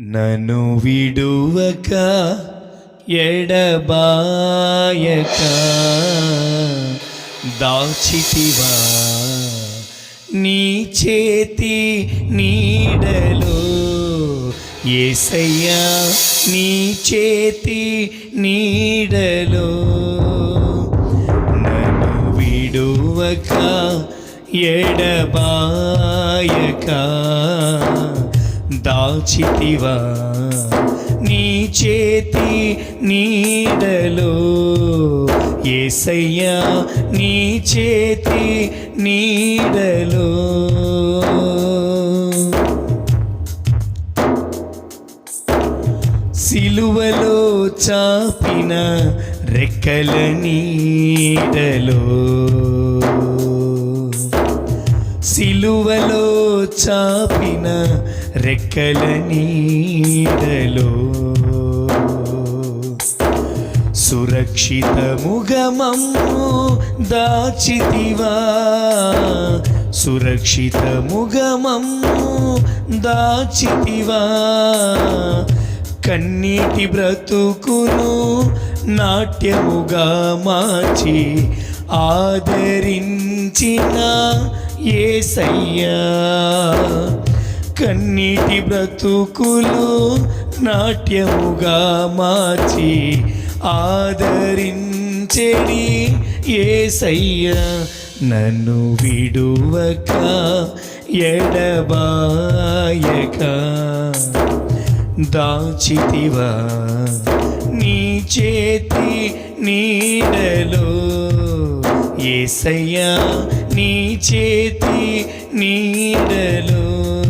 నను విడువక ఎడబాయక దాచితివా? నీ చేతి నీడలో ఏసయ్యా నీ చేతి నీడలో నన్ను విడువక ఎడబాయక. దాచితివా? నీ చేతి నీడలో ఏసయ్యా నీ చేతి నీడలో. సిలువలో చాపిన రెక్కల నీడలో. సిలువలో చాపిన రెక్కల నీడలో. సురక్షితముగమమ్ము దాచితివా? సురక్షితముగమమ్ము దాచితివా? కన్నీటి బ్రతుకును నాట్యముగా మార్చి ఆదరించిన ఏసయ్యా కన్నీటి బ్రతుకులు నాట్యముగా మార్చి ఆదరించెడి ఏసయ్యా నన్ను విడువక ఎడబాయక దాచితివా? నీ చేతి నీడలో ఏసయ్యా నీ చేతి నీడలో.